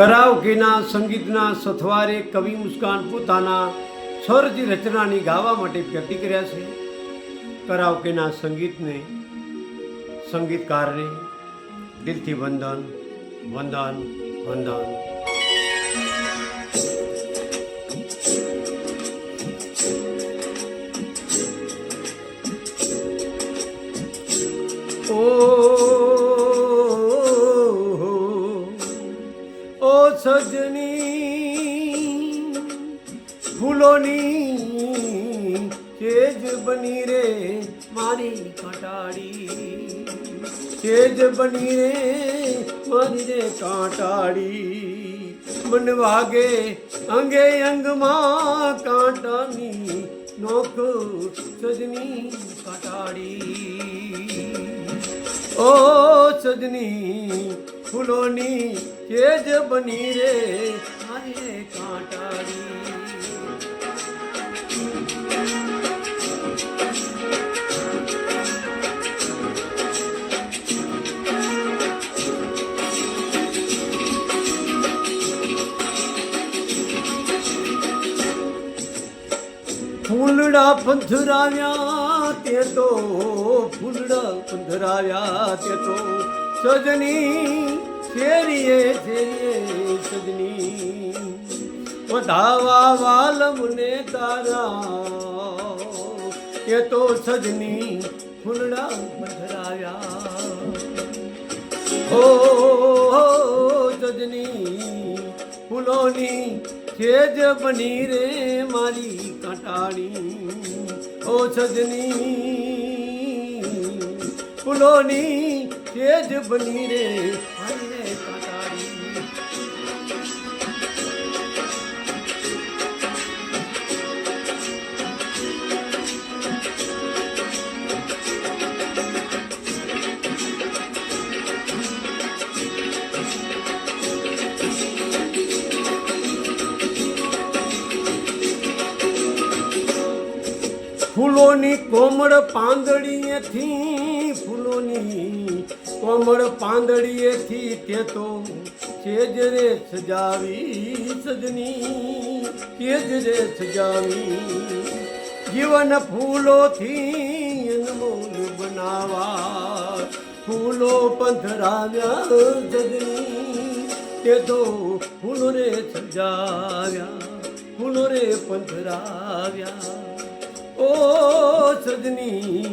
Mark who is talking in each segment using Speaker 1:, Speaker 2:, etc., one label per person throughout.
Speaker 1: કરાઓકેના સંગીતના સથવારે કવિ મુસ્કાન પોતાના સ્વરજી રચનાની ગાવા માટે પ્રતિક્રિયા કર્યા છે. કરાવકેના સંગીતને સંગીતકારને દિલથી વંદન વંદન વંદન. ફૂલોની કેજ બની રે. મારી કાંટાળી કેજ બની રે મારી રે કાંટાળી મન વાગે અંગે અંગમાં કાંટાની નોખ સજની કાંટાળી ઓ સજની ફૂલોની કેજ બની રે મારી રે કાંટાળી ફૂલડા પંથરાવ્યા તે તો ફૂલડા પંથરાવ્યા તે તો સજની શેરીએ શેરીએ સજની. વધાવા વાલ મને તારા એ તો સજની ફૂલડા પંથરાવ્યા હો, સજની, ફૂલોની છેજ બની રે મારી કાંટાળી ઓ સજની ફૂલોની છેજ બની રે ફૂલોની કોમળ પાંદડીએથી, ફૂલોની કોમળ પાંદડીએથી તે તો સેજ રે સજાવી સજની સેજ રે સજાવી. જીવન ફૂલોથી અનમોલ બનાવા ફૂલો પંથરાવ્યા સજની તે તો ફૂલો રે સજાવ્યા ફૂલો રે પંથરાવ્યા. ઓ સજની,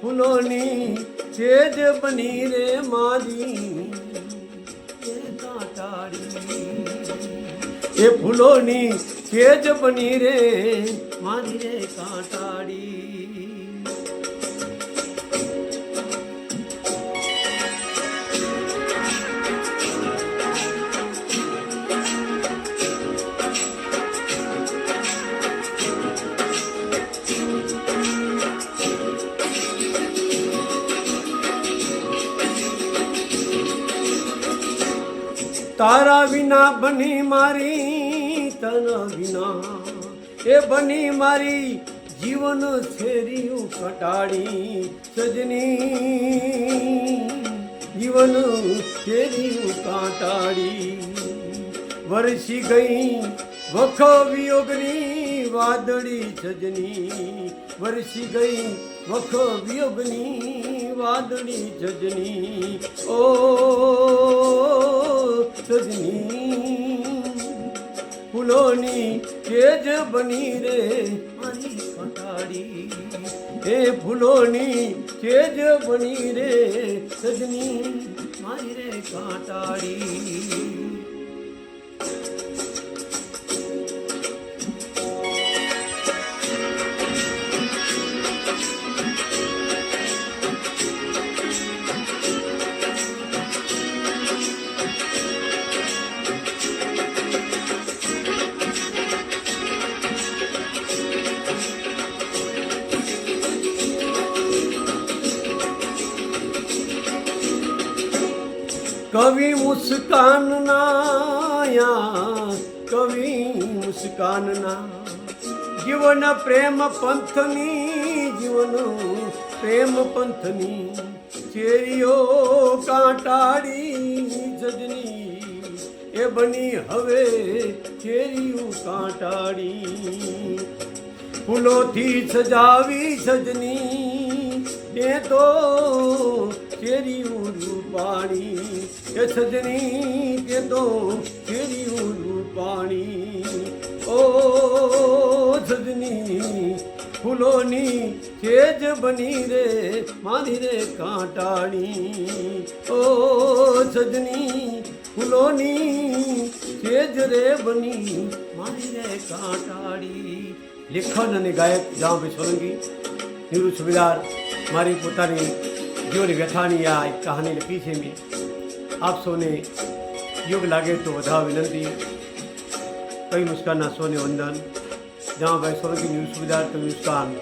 Speaker 1: ફૂલોની છેજ બની રે મારી, એ ફૂલોની છેજ બની રે મારી રે કાંટાળી. તારા વિના બની મારી, તન વિના. એ બની મારી જીવન છેરિયું કટાડી સજની. જીવન છેરિયું કાંટાડી. વરસી ગઈ વખ વિયોગની વાદળી સજની. વરસી ગઈ વખ વિયોગની વાદળી સજની. ઓ સજની ફૂલોની કેજ બની રે મારી કંટાળી હે ફૂલોની કેજ બની રે સજની મારી રે કાંટાળી કવિ મુસ્કાન નાયા કવિ મુસ્કાન ના જીવન પ્રેમ પંથની જીવન પ્રેમ પંથની ચેરીઓ કાંટાળી જજની એ બની હવે ચેરિયું કાંટાળી ફૂલોથી સજાવી સજની એ તો ચેરિયું રૂપાણી, એ સજની કે તો ચેરિયું રૂપાણી. ઓ સજની, ફૂલોની ચેજ બની રે મારી રે કાંટાણી. ઓ સજની, ફૂલોની ચેજ રે બની મારી રે કાંટાળી લેખન અને ગાયક જામભાઈ સોલંકી નીરુ સુબેદાર મારી પોતાની જીવની વ્યથાની આ એક કહાની લખી છે મેં આપ સૌને યોગ લાગે તો વધારે વિનંતી કઈ મુસ્કાનના સોને વંદન જામભાઈ સોલંકી ન્યૂઝ સુવિધા તો મુસ્કાન